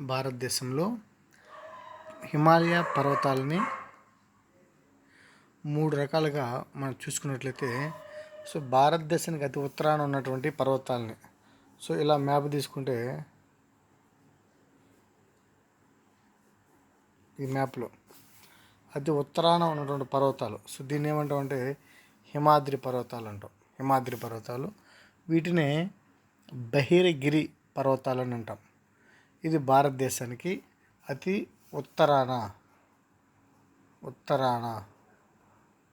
భారతదేశంలో హిమాలయ పర్వతాలని మూడు రకాలుగా మనం చూసుకున్నట్లయితే సో భారతదేశానికి అతి ఉత్తరాన ఉన్నటువంటి పర్వతాలని. సో ఇలా మ్యాప్ తీసుకుంటే ఈ మ్యాప్లో అతి ఉత్తరాన ఉన్నటువంటి పర్వతాలు. సో దీన్ని ఏమంటాం అంటే హిమాద్రి పర్వతాలు అంటాం. హిమాద్రి పర్వతాలు. వీటినే బహిరగిరి పర్వతాలు అని అంటాం. ఇది భారతదేశానికి అతి ఉత్తరాన ఉత్తరాన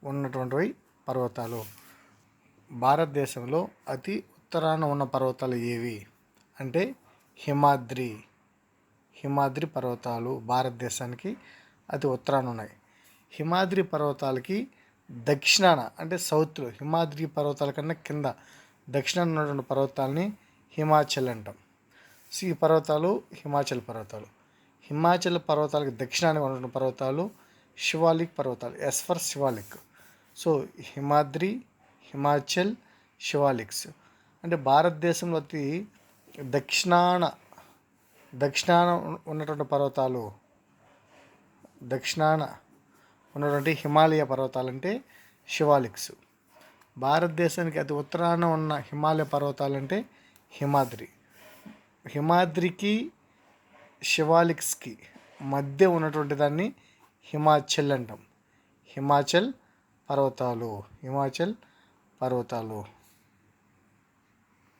ఉన్నటువంటివి పర్వతాలు. భారతదేశంలో అతి ఉత్తరాన ఉన్న పర్వతాలు ఏవి? అంటే హిమాద్రి హిమాద్రి పర్వతాలు భారతదేశానికి అతి ఉత్తరాన ఉన్నాయి. హిమాద్రి పర్వతాలకి దక్షిణాన అంటే సౌత్లో హిమాద్రి పర్వతాల కన్నా కింద దక్షిణాన ఉన్నటువంటి పర్వతాలని హిమాచల్ అంటాం. సి పర్వతాలు హిమాచల్ పర్వతాలు. హిమాచల్ పర్వతాలకు దక్షిణానికి ఉన్నటువంటి పర్వతాలు శివాలిక్ పర్వతాలు S for Shivalik. So Himadri Himachal Shivaliks. అంటే భారతదేశంలో అతి దక్షిణాన దక్షిణాన ఉన్నటువంటి పర్వతాలు దక్షిణాన ఉన్నటువంటి హిమాలయ పర్వతాలు అంటే శివాలిక్స్. భారతదేశానికి అతి ఉత్తరాన ఉన్న హిమాలయ పర్వతాలు అంటే హిమాద్రి. హిమాద్రికి శివాలిక్స్కి మధ్య ఉన్నటువంటి దాన్ని హిమాచల్ అంటాం. హిమాచల్ పర్వతాలు హిమాచల్ పర్వతాలు.